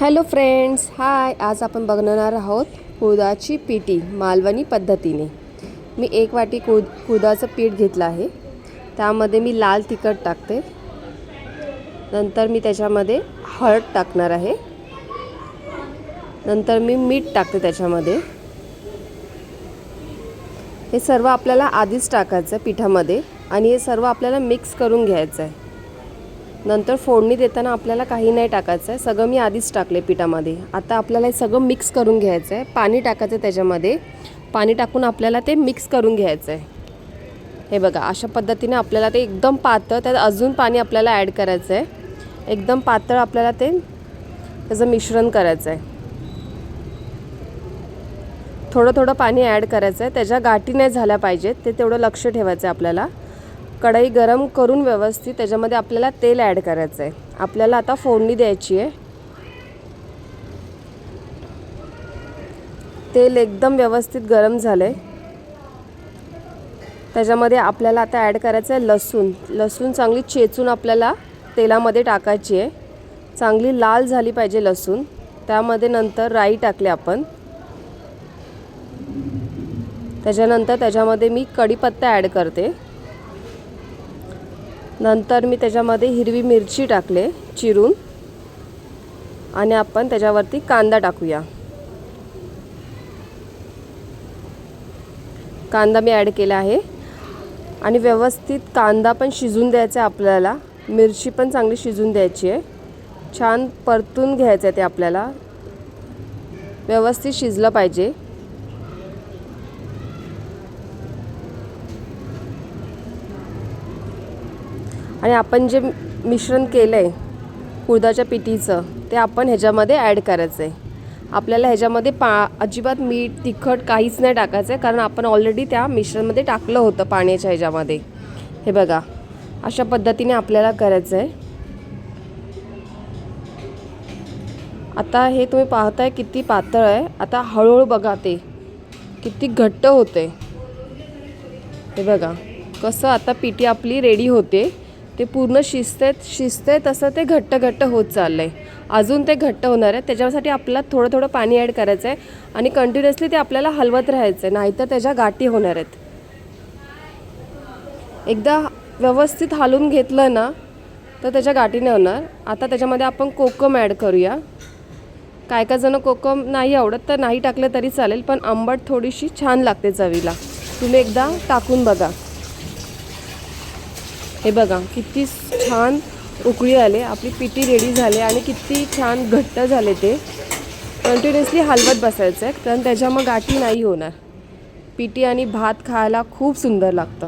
Hello friends hi. आज आपण बघणार आहोत कुदाची पिटी मालवणी पद्धतीने. मी एक वाटी कुद कुदाचं पीठ घेतलं आहे. त्यामध्ये मी लाल तिखट टाकते. नंतर मी त्याच्यामध्ये हळद टाकणार आहे. नंतर मी मीठ टाकते त्याच्यामध्ये. हे सर्व आपल्याला आधीच टाकायचं आहे पिठामध्ये आणि हे सर्व आपल्याला मिक्स करून घ्यायचं आहे. नंतर फोडणी देताना आपल्याला काही नाही टाकायचं आहे सगळं मी आधीच टाकले पिठामध्ये. आता आपल्याला हे सगळं मिक्स करून घ्यायचं आहे पाणी टाकायचं आहे त्याच्यामध्ये. पाणी टाकून आपल्याला ते मिक्स करून घ्यायचं आहे हे बघा अशा पद्धतीने आपल्याला ते एकदम पातळ त्यात अजून पाणी आपल्याला ॲड करायचं आहे एकदम पातळ आपल्याला ते त्याचं मिश्रण करायचं आहे थोडं थोडं पाणी ॲड करायचं आहे त्याच्या गाठी नाही झाल्या पाहिजेत. ते तेवढं लक्ष ठेवायचं आहे आपल्याला. कढई गरम करून व्यवस्थित त्याच्यामध्ये आपल्याला तेल ॲड करायचं आहे आपल्याला आता फोडणी द्यायची आहे. तेल एकदम व्यवस्थित गरम झालं आहे त्याच्यामध्ये आपल्याला आता ॲड करायचं आहे लसूण. लसूण चांगली चेचून आपल्याला तेलामध्ये टाकायची आहे. चांगली लाल झाली पाहिजे लसूण. त्यामध्ये नंतर राई टाकले आपण. त्याच्यानंतर त्याच्यामध्ये मी कढीपत्ता ॲड करते. नंतर मी त्याच्यामध्ये हिरवी मिरची टाकले चिरून. आणि आपण त्याच्यावरती कांदा टाकूया. कांदा मी ॲड केला आहे. आणि व्यवस्थित कांदा पण शिजून द्यायचा आहे आपल्याला. मिरची पण चांगली शिजून द्यायची आहे. छान परतून घ्यायचं आहे ते आपल्याला. व्यवस्थित शिजलं पाहिजे. आणि आपण जे मिश्रण केलं आहे कुळदाच्या पिठीचं ते आपण ह्याच्यामध्ये ॲड करायचं आहे आपल्याला ह्याच्यामध्ये पा अजिबात मीठ तिखट काहीच नाही टाकायचं आहे कारण आपण ऑलरेडी त्या मिश्रणमध्ये टाकलं होतं पाण्याच्या ह्याच्यामध्ये. हे बघा अशा पद्धतीने आपल्याला करायचं आहे आता हे तुम्ही पाहताय किती पातळ आहे. आता हळूहळू बघा ते. किती घट्ट होते हे बघा कसं आता पिठी आपली रेडी होते. ते पूर्ण शिजते शिजते तसं ते घट्ट घट्ट होत चाललं आहे अजून ते घट्ट होणार आहे त्याच्यासाठी आपल्याला थोडं थोडं पाणी ॲड करायचं आहे आणि कंटिन्युअसली ते आपल्याला हलवत राहायचं आहे नाहीतर त्याच्या गाठी होणार आहेत. एकदा व्यवस्थित हलवून घेतलं ना तर त्याच्या गाठीने होणार. आता त्याच्यामध्ये आपण कोकम ॲड करूया. काय काय जणं कोकम नाही आवडत तर नाही टाकलं तरी चालेल पण आंबट थोडीशी छान लागते चवीला. तुम्ही एकदा टाकून बघा. हे बघा किती छान उकळी आले आपली पिठी रेडी झाले आणि किती छान घट्ट झाले ते. कंटिन्युअसली हलवत बसायचं आहे कारण त्याच्या मग गाठी नाही होणार. पिठी आणि भात खायला खूप सुंदर लागतं.